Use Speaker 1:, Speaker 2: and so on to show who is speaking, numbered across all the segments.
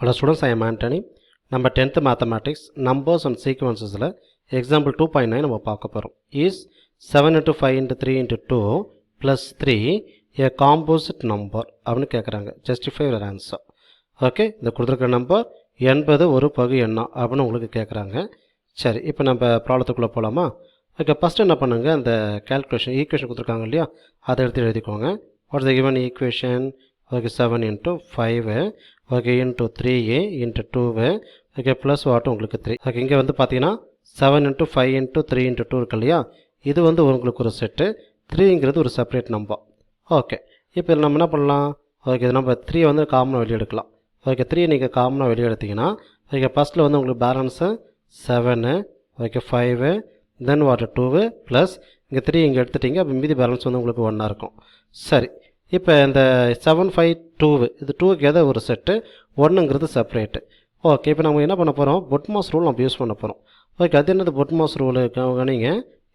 Speaker 1: Hello students I am Antony நம்ம tenth mathematics numbers and சீக்வன்சஸில் example two point nine நம்ம பார்க்க போகிறோம் is seven into five into three into two plus three a composite number அப்படின்னு கேட்குறாங்க justify ஒரு answer okay இந்த கொடுத்துருக்க நம்பர் எண்பது ஒரு பகு எண்ணம் அப்படின்னு உங்களுக்கு கேட்குறாங்க சரி இப்போ நம்ம ப்ராப்ளத்துக்குள்ளே போகலாமா ஓகே ஃபஸ்ட்டு என்ன பண்ணுங்கள் அந்த கேல்குலேஷன் ஈக்குவேஷன் கொடுத்துருக்காங்க இல்லையா? அதை எடுத்து எழுதிக்கோங்க. What's the given equation okay seven into five okay into three a into two okay plus வாட்டும் உங்களுக்கு த்ரீ ஓகே இங்கே வந்து பார்த்தீங்கன்னா seven into five into three into two இருக்கு இல்லையா? இது வந்து உங்களுக்கு ஒரு செட்டு த்ரீங்கிறது ஒரு செப்பரேட் நம்பர் ஓகே இப்போ இதில் நம்ம என்ன பண்ணலாம்? ஓகே இது நம்ம த்ரீ வந்து காமனாக வெளியே எடுக்கலாம் ஓகே த்ரீ நீங்கள் காமனாக வெளியெடுத்தீங்கன்னா ஓகே ஃபஸ்ட்டில் வந்து உங்களுக்கு balance seven okay five then water two plus இங்கே த்ரீ இங்கே எடுத்துட்டீங்க அப்போ மீதி பேலன்ஸ் வந்து உங்களுக்கு ஒன்றா இருக்கும். சரி இப்போ இந்த செவன் ஃபைவ் டூவு இது டூக்கு எதை ஒரு செட்டு ஒன்றுங்கிறது செப்பரேட்டு ஓகே இப்போ நம்ம என்ன பண்ண போகிறோம் பொட்மாஸ் ரூல் நம்ம யூஸ் பண்ண போகிறோம் ஓகே அது என்னது பொட்மாஸ் ரூலு கவனிங்க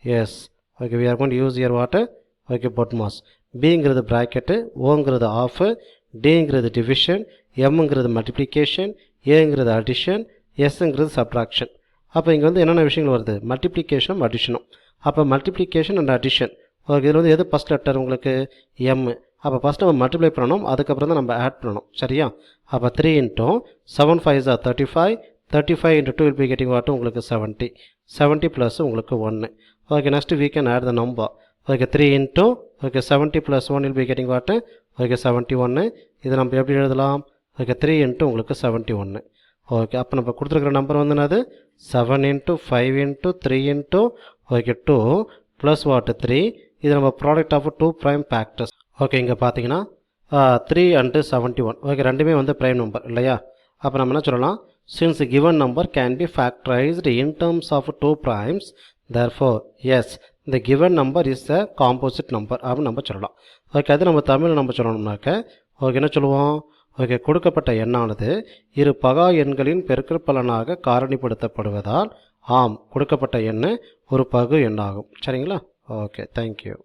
Speaker 1: yes okay we are gonna use here water okay BODMAS பிங்கிறது ப்ராக்கெட்டு ஓங்கிறது ஆஃபு டிங்கிறது டிவிஷன் எம்ங்கிறது மல்டிப்ளிகேஷன் ஏங்கிறது அடிஷன் எஸ்ங்கிறது சப்ராக்ஷன் அப்போ இங்கே வந்து என்னென்ன விஷயங்கள் வருது? மல்டிப்ளிகேஷனும் அடிஷனும் அப்போ மல்டிப்ளிகேஷன் அண்ட் அடிஷன் ஓகே இதில் வந்து எது ஃபஸ்ட் லெட்டர் உங்களுக்கு? எம் அப்போ ஃபஸ்ட் நம்ம மல்டிப்ளை பண்ணணும் அதுக்கப்புறம் தான் நம்ம ஆட் பண்ணணும். சரியா? அப்போ த்ரீ இன்ட்டும் seven five Jha thirty five thirty five into two will be getting வாட்டும் உங்களுக்கு செவன்ட்டி செவன்ட்டி ப்ளஸ் உங்களுக்கு ஒன்று okay next we can add the number okay three இன்ட்டும் okay seventy plus one will be getting what okay seventy ஒன்று இது நம்ம எப்படி எழுதலாம்? Okay three into உங்களுக்கு செவன்ட்டி ஒன்று ஓகே அப்போ நம்ம கொடுத்துருக்குற நம்பர் வந்து என்னது? Seven into five into three into okay two plus what three இது நம்ம product of two prime factors okay இங்கே பார்த்தீங்கன்னா three and seventy one okay ரெண்டுமே வந்து ப்ரைம் நம்பர் இல்லையா? அப்போ நம்ம என்ன சொல்லலாம்? Since given number can be factorised in terms of two primes therefore yes இந்த given number is a composite number அப்படின்னு நம்ம சொல்லலாம். ஓகே அது நம்ம தமிழ் நம்ம சொல்லணும்னாக்க ஓகே என்ன சொல்லுவோம்? ஓகே கொடுக்கப்பட்ட எண்ணானது இரு பகா எண்களின் பெருக்கற்பலனாக காரணிப்படுத்தப்படுவதால் ஆம் கொடுக்கப்பட்ட எண்ணு ஒரு பகு எண்ணாகும். சரிங்களா? Okay thank you